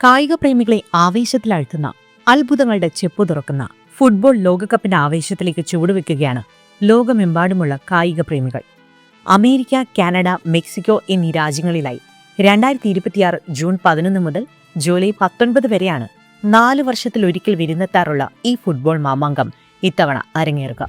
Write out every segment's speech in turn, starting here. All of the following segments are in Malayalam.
കായിക പ്രേമികളെ ആവേശത്തിലാഴ്ത്തുന്ന അത്ഭുതങ്ങളുടെ ചെപ്പു തുറക്കുന്ന ഫുട്ബോൾ ലോകകപ്പിന്റെ ആവേശത്തിലേക്ക് ചുവടുവെക്കുകയാണ് ലോകമെമ്പാടുമുള്ള കായിക പ്രേമികൾ അമേരിക്ക കാനഡ മെക്സിക്കോ എന്നീ രാജ്യങ്ങളിലായി രണ്ടായിരത്തി ഇരുപത്തിയാറ് ജൂൺ പതിനൊന്ന് മുതൽ ജൂലൈ പത്തൊൻപത് വരെയാണ് നാല് വർഷത്തിലൊരിക്കൽ വിരുന്നെത്താറുള്ള ഈ ഫുട്ബോൾ മാമാങ്കം ഇത്തവണ അരങ്ങേറുക.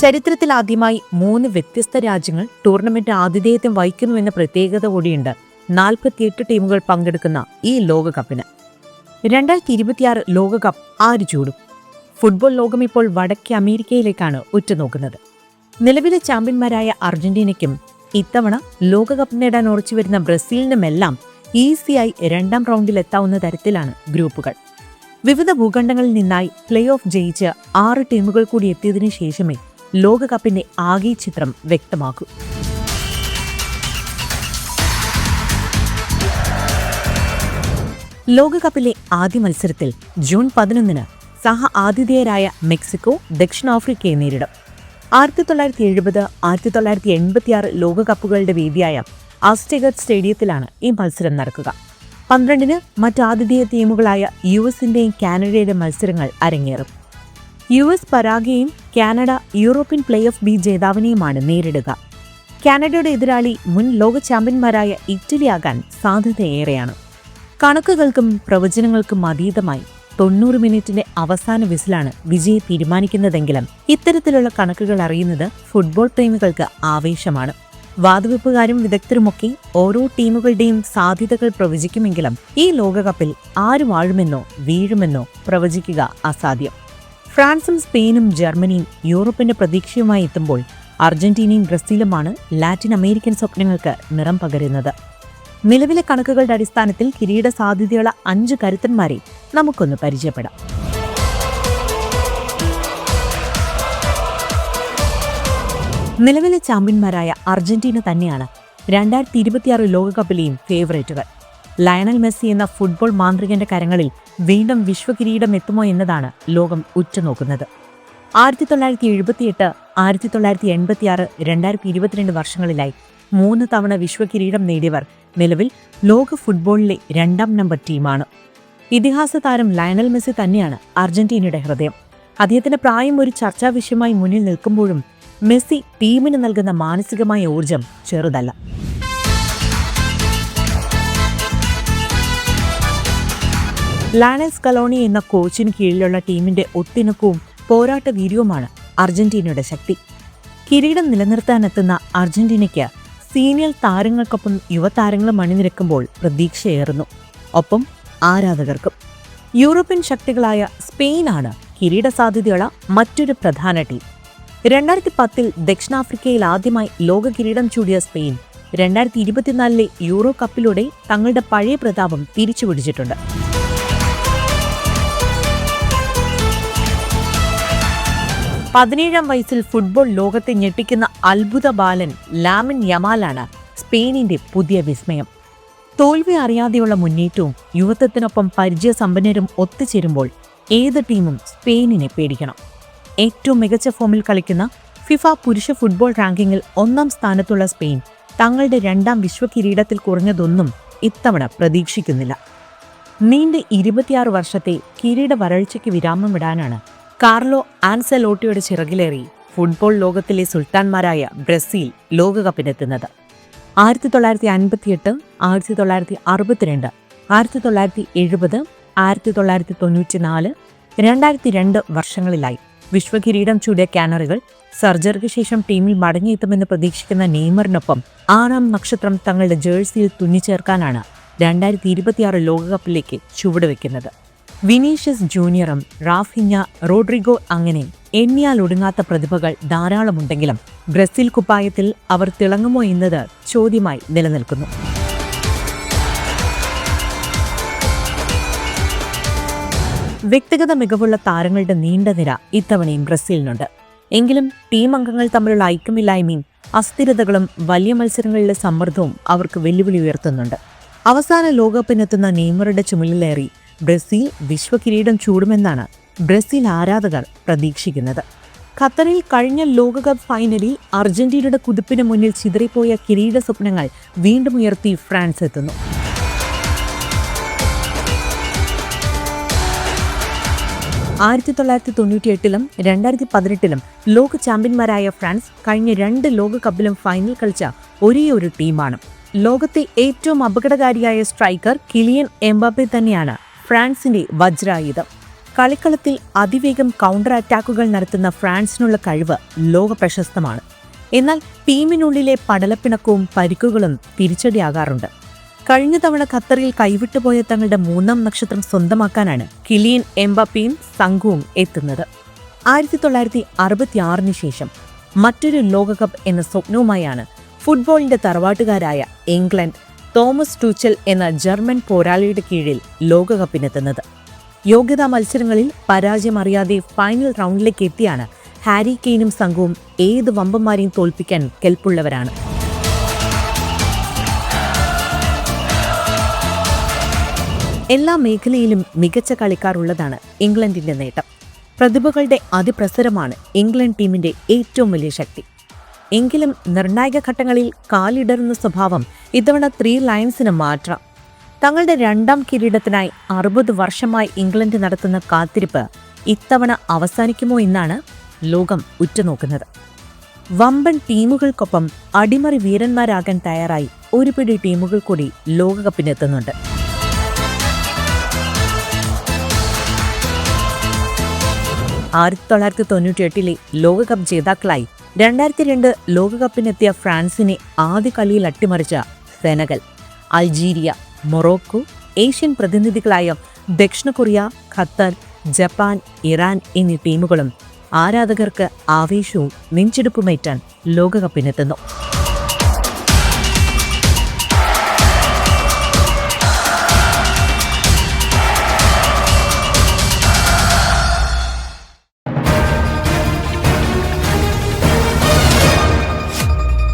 ചരിത്രത്തിൽ ആദ്യമായി മൂന്ന് വ്യത്യസ്ത രാജ്യങ്ങൾ ടൂർണമെന്റ് ആതിഥേയത്വം വഹിക്കുന്നുവെന്ന പ്രത്യേകത കൂടിയുണ്ട്. നാൽപ്പത്തിയെട്ട് ടീമുകൾ പങ്കെടുക്കുന്ന ഈ ലോകകപ്പിന്. രണ്ടായിരത്തി ഇരുപത്തിയാറ് ലോകകപ്പ് ആര് ചൂടും? ഫുട്ബോൾ ലോകം ഇപ്പോൾ വടക്കേ അമേരിക്കയിലേക്കാണ് ഉറ്റുനോക്കുന്നത്. നിലവിലെ ചാമ്പ്യന്മാരായ അർജന്റീനയ്ക്കും ഇത്തവണ ലോകകപ്പ് നേടാൻ ഉറച്ചുവരുന്ന ബ്രസീലിനുമെല്ലാം ഈസിയായി രണ്ടാം റൗണ്ടിൽ എത്താവുന്ന തരത്തിലാണ് ഗ്രൂപ്പുകൾ. വിവിധ ഭൂഖണ്ഡങ്ങളിൽ നിന്നായി പ്ലേ ഓഫ് ജയിച്ച് ആറ് ടീമുകൾ കൂടി എത്തിയതിനു ശേഷമേ ലോകകപ്പിന്റെ ആകെ ചിത്രം വ്യക്തമാക്കും. ലോകകപ്പിലെ ആദ്യ മത്സരത്തിൽ ജൂൺ പതിനൊന്നിന് സഹ ആതിഥേയരായ മെക്സിക്കോ ദക്ഷിണാഫ്രിക്കയെ നേരിടും. ആയിരത്തി തൊള്ളായിരത്തി എഴുപത് ആയിരത്തി തൊള്ളായിരത്തി എൺപത്തിയാറ് ലോകകപ്പുകളുടെ വേദിയായ ആസ്റ്റേഗഡ് സ്റ്റേഡിയത്തിലാണ് ഈ മത്സരം നടക്കുക. പന്ത്രണ്ടിന് മറ്റ് ആതിഥേയ ടീമുകളായ യു എസിന്റെയും കാനഡയുടെ മത്സരങ്ങൾ അരങ്ങേറും. U S പരാഗയും Canada European play off B ജേതാവിനെയുമാണ് നേരിടുക. കാനഡയുടെ എതിരാളി മുൻ ലോക ചാമ്പ്യന്മാരായ ഇറ്റലിയാകാൻ സാധ്യതയേറെയാണ്. കണക്കുകൾക്കും പ്രവചനങ്ങൾക്കും അതീതമായി തൊണ്ണൂറ് മിനിറ്റിന്റെ അവസാന വിസിലാണ് വിജയി തീരുമാനിക്കുന്നതെങ്കിലും ഇത്തരത്തിലുള്ള കണക്കുകൾ അറിയുന്നത് ഫുട്ബോൾ പ്രേമികൾക്ക് ആവേശമാണ്. വാതുവെപ്പുകാരും വിദഗ്ധരുമൊക്കെ ഓരോ ടീമുകളുടെയും സാധ്യതകൾ പ്രവചിക്കുമെങ്കിലും ഈ ലോകകപ്പിൽ ആര് വാഴുമെന്നോ വീഴുമെന്നോ പ്രവചിക്കുക അസാധ്യം. ഫ്രാൻസും സ്പെയിനും ജർമ്മനിയും യൂറോപ്പിന്റെ പ്രതീക്ഷയുമായി എത്തുമ്പോൾ അർജന്റീനയും ബ്രസീലുമാണ് ലാറ്റിൻ അമേരിക്കൻ സ്വപ്നങ്ങൾക്ക് നിറം പകരുന്നത്. നിലവിലെ കണക്കുകളുടെ അടിസ്ഥാനത്തിൽ കിരീട സാധ്യതയുള്ള അഞ്ച് കരുത്തന്മാരെ നമുക്കൊന്ന് പരിചയപ്പെടാം. നിലവിലെ ചാമ്പ്യന്മാരായ അർജന്റീന തന്നെയാണ് രണ്ടായിരത്തി ഇരുപത്തിയാറ് ലോകകപ്പിലെയും ഫേവറേറ്റുകൾ. ലയണൽ മെസ്സി എന്ന ഫുട്ബോൾ മാന്ത്രികന്റെ കരങ്ങളിൽ വീണ്ടും വിശ്വകിരീടം എത്തുമോ എന്നതാണ് ലോകം ഉറ്റുനോക്കുന്നത്. ആയിരത്തി തൊള്ളായിരത്തി എഴുപത്തിയെട്ട് ആയിരത്തി തൊള്ളായിരത്തി എൺപത്തിയാറ് രണ്ടായിരത്തി ഇരുപത്തിരണ്ട് വർഷങ്ങളിലായി മൂന്ന് തവണ വിശ്വകിരീടം നേടിയവർ നിലവിൽ ലോക ഫുട്ബോളിലെ രണ്ടാം നമ്പർ ടീമാണ്. ഇതിഹാസ താരം ലയണൽ മെസ്സി തന്നെയാണ് അർജന്റീനയുടെ ഹൃദയം. അദ്ദേഹത്തിന്റെ പ്രായം ഒരു ചർച്ചാ വിഷയമായി മുന്നിൽ നിൽക്കുമ്പോഴും മെസ്സി ടീമിന് നൽകുന്ന മാനസികമായ ഊർജം ചെറുതല്ല. ലാനസ് കലോണി എന്ന കോച്ചിന് കീഴിലുള്ള ടീമിന്റെ ഒത്തിണക്കവും പോരാട്ട വീര്യവുമാണ് അർജന്റീനയുടെ ശക്തി. കിരീടം നിലനിർത്താനെത്തുന്ന അർജന്റീനയ്ക്ക് സീനിയർ താരങ്ങൾക്കൊപ്പം യുവതാരങ്ങളും അണിനിരക്കുമ്പോൾ പ്രതീക്ഷയേറുന്നു. ഒപ്പം ആരാധകർക്കും. യൂറോപ്യൻ ശക്തികളായ സ്പെയിനാണ് കിരീട സാധ്യതയുള്ള മറ്റൊരു പ്രധാന ടീം. രണ്ടായിരത്തി പത്തിൽ ദക്ഷിണാഫ്രിക്കയിൽ ആദ്യമായി ലോക കിരീടം ചൂടിയ സ്പെയിൻ രണ്ടായിരത്തി ഇരുപത്തിനാലിലെ യൂറോ കപ്പിലൂടെ തങ്ങളുടെ പഴയ പ്രതാപം തിരിച്ചുപിടിച്ചിട്ടുണ്ട്. പതിനേഴാം വയസ്സിൽ ഫുട്ബോൾ ലോകത്തെ ഞെട്ടിക്കുന്ന അത്ഭുത ബാലൻ ലാമിൻ യമാലാണ് സ്പെയിനിന്റെ പുതിയ വിസ്മയം. തോൽവി അറിയാതെയുള്ള മുന്നേറ്റവും യുവത്വത്തിനൊപ്പം പരിചയസമ്പന്നരും ഒത്തുചേരുമ്പോൾ ഏത് ടീമും സ്പെയിനിനെ പേടിക്കണം. ഏറ്റവും മികച്ച ഫോമിൽ കളിക്കുന്ന ഫിഫ പുരുഷ ഫുട്ബോൾ റാങ്കിങ്ങിൽ ഒന്നാം സ്ഥാനത്തുള്ള സ്പെയിൻ തങ്ങളുടെ രണ്ടാം വിശ്വകിരീടത്തിൽ കുറഞ്ഞതൊന്നും ഇത്തവണ പ്രതീക്ഷിക്കുന്നില്ല. നീണ്ട ഇരുപത്തിയാറ് വർഷത്തെ കിരീട വരൾച്ചയ്ക്ക് വിരാമമിടാനാണ് കാർലോ ആൻസലോട്ടിയുടെ ചിറകിലേറി ഫുട്ബോൾ ലോകത്തിലെ സുൽത്താൻമാരായ ബ്രസീൽ ലോകകപ്പിനെത്തുന്നത്. ആയിരത്തി തൊള്ളായിരത്തി അൻപത്തിയെട്ട് ആയിരത്തി തൊള്ളായിരത്തി അറുപത്തിരണ്ട് ആയിരത്തി തൊള്ളായിരത്തി എഴുപത് ആയിരത്തി തൊള്ളായിരത്തി തൊണ്ണൂറ്റിനാല് രണ്ടായിരത്തി രണ്ട് വർഷങ്ങളിലായി വിശ്വകിരീടം ചൂടിയ കാനറികൾ സർജറിക്ക് ശേഷം ടീമിൽ മടങ്ങിയെത്തുമെന്ന് പ്രതീക്ഷിക്കുന്ന നെയ്മറിനൊപ്പം ആറാം നക്ഷത്രം തങ്ങളുടെ ജേഴ്സിയിൽ തുന്നിച്ചേർക്കാനാണ് രണ്ടായിരത്തി ഇരുപത്തിയാറ് ലോകകപ്പിലേക്ക് ചുവടുവെക്കുന്നത്. വിനീഷ്യസ് ജൂനിയറും റാഫിഞ്ഞ റോഡ്രിഗോ അങ്ങനെ എണ്ണിയാൽ ഒടുങ്ങാത്ത പ്രതിഭകൾ ധാരാളമുണ്ടെങ്കിലും ബ്രസീൽ കുപ്പായത്തിൽ അവർ തിളങ്ങുമോ എന്നത് ചോദ്യമായി നിലനിൽക്കുന്നു. വ്യക്തിഗത മികവുള്ള താരങ്ങളുടെ നീണ്ട നിര ഇത്തവണയും ബ്രസീലിനുണ്ട്. എങ്കിലും ടീം അംഗങ്ങൾ തമ്മിലുള്ള ഐക്യമില്ലായ്മയും അസ്ഥിരതകളും വലിയ മത്സരങ്ങളിലെ സമ്മർദ്ദവും അവർക്ക് വെല്ലുവിളി ഉയർത്തുന്നുണ്ട്. അവസാന ലോകകപ്പിനെത്തുന്ന നെയ്മറുടെ ചുമലിലേറി ബ്രസീൽ വിശ്വകിരീടം ചൂടുമെന്നാണ് ബ്രസീൽ ആരാധകർ പ്രതീക്ഷിക്കുന്നത്. ഖത്തറിൽ കഴിഞ്ഞ ലോകകപ്പ് ഫൈനലിൽ അർജന്റീനയുടെ കുതിപ്പിന് മുന്നിൽ ചിതറിപ്പോയ കിരീട സ്വപ്നങ്ങൾ വീണ്ടും ഉയർത്തി ഫ്രാൻസ് എത്തുന്നു. ആയിരത്തി തൊള്ളായിരത്തി തൊണ്ണൂറ്റി എട്ടിലും രണ്ടായിരത്തി പതിനെട്ടിലും ലോക ചാമ്പ്യന്മാരായ ഫ്രാൻസ് കഴിഞ്ഞ രണ്ട് ലോകകപ്പിലും ഫൈനൽ കളിച്ച ഒരേയൊരു ടീമാണ്. ലോകത്തെ ഏറ്റവും അപകടകാരിയായ സ്ട്രൈക്കർ കിലിയൻ എംബാബെ തന്നെയാണ് ഫ്രാൻസിന്റെ വജ്രായുധം. കളിക്കളത്തിൽ അതിവേഗം കൗണ്ടർ അറ്റാക്കുകൾ നടത്തുന്ന ഫ്രാൻസിനുള്ള കഴിവ് ലോക പ്രശസ്തമാണ്. എന്നാൽ ടീമിനുള്ളിലെ പടലപ്പിണക്കവും പരിക്കുകളും തിരിച്ചടിയാകാറുണ്ട്. കഴിഞ്ഞ തവണ ഖത്തറിൽ കൈവിട്ടുപോയ തങ്ങളുടെ മൂന്നാം നക്ഷത്രം സ്വന്തമാക്കാനാണ് കിലിയൻ എംബാപ്പിയും സംഘവും എത്തുന്നത്. ആയിരത്തി തൊള്ളായിരത്തി അറുപത്തിയാറിന് ശേഷം മറ്റൊരു ലോകകപ്പ് എന്ന സ്വപ്നവുമായാണ് ഫുട്ബോളിന്റെ തറവാട്ടുകാരായ ഇംഗ്ലണ്ട് തോമസ് ടൂച്ചൽ എന്ന ജർമ്മൻ പോരാളിയുടെ കീഴിൽ ലോകകപ്പിനെത്തുന്നത്. യോഗ്യതാ മത്സരങ്ങളിൽ പരാജയമറിയാതെ ഫൈനൽ റൗണ്ടിലേക്ക് എത്തിയാണ് ഹാരി കെയ്നും സംഘവും ഏത് വമ്പന്മാരെയും തോൽപ്പിക്കാൻ കെൽപ്പുള്ളവരാണ്. എല്ലാ മേഖലയിലും മികച്ച കളിക്കാരുള്ളതാണ് ഇംഗ്ലണ്ടിന്റെ നേട്ടം. പ്രതിഭകളുടെ അതിപ്രസരമാണ് ഇംഗ്ലണ്ട് ടീമിന്റെ ഏറ്റവും വലിയ ശക്തി. എങ്കിലും നിർണായക ഘട്ടങ്ങളിൽ കാലിടറുന്ന സ്വഭാവം ഇത്തവണ ത്രീ ലയൺസിന് മാറ്റാം. തങ്ങളുടെ രണ്ടാം കിരീടത്തിനായി അറുപത് വർഷമായി ഇംഗ്ലണ്ട് നടത്തുന്ന കാത്തിരിപ്പ് ഇത്തവണ അവസാനിക്കുമോ എന്നാണ് ലോകം ഉറ്റുനോക്കുന്നത്. വമ്പൻ ടീമുകൾക്കൊപ്പം അടിമറി വീരന്മാരാകാൻ തയ്യാറായി ഒരുപിടി ടീമുകൾ കൂടി ലോകകപ്പിനെത്തുന്നുണ്ട്. ആയിരത്തി തൊള്ളായിരത്തി തൊണ്ണൂറ്റി എട്ടിലെ ലോകകപ്പ് ജേതാക്കളായി രണ്ടായിരത്തി രണ്ട് ലോകകപ്പിനെത്തിയ ഫ്രാൻസിനെ ആദ്യ കളിയിൽ അട്ടിമറിച്ച സെനഗൽ. അൾജീരിയ മൊറോക്കോ ഏഷ്യൻ പ്രതിനിധികളായ ദക്ഷിണ കൊറിയ ഖത്തർ ജപ്പാൻ ഇറാൻ എന്നീ ടീമുകളും ആരാധകർക്ക് ആവേശവും നെഞ്ചെടുപ്പുമേറ്റാൻ ലോകകപ്പിനെത്തുന്നു.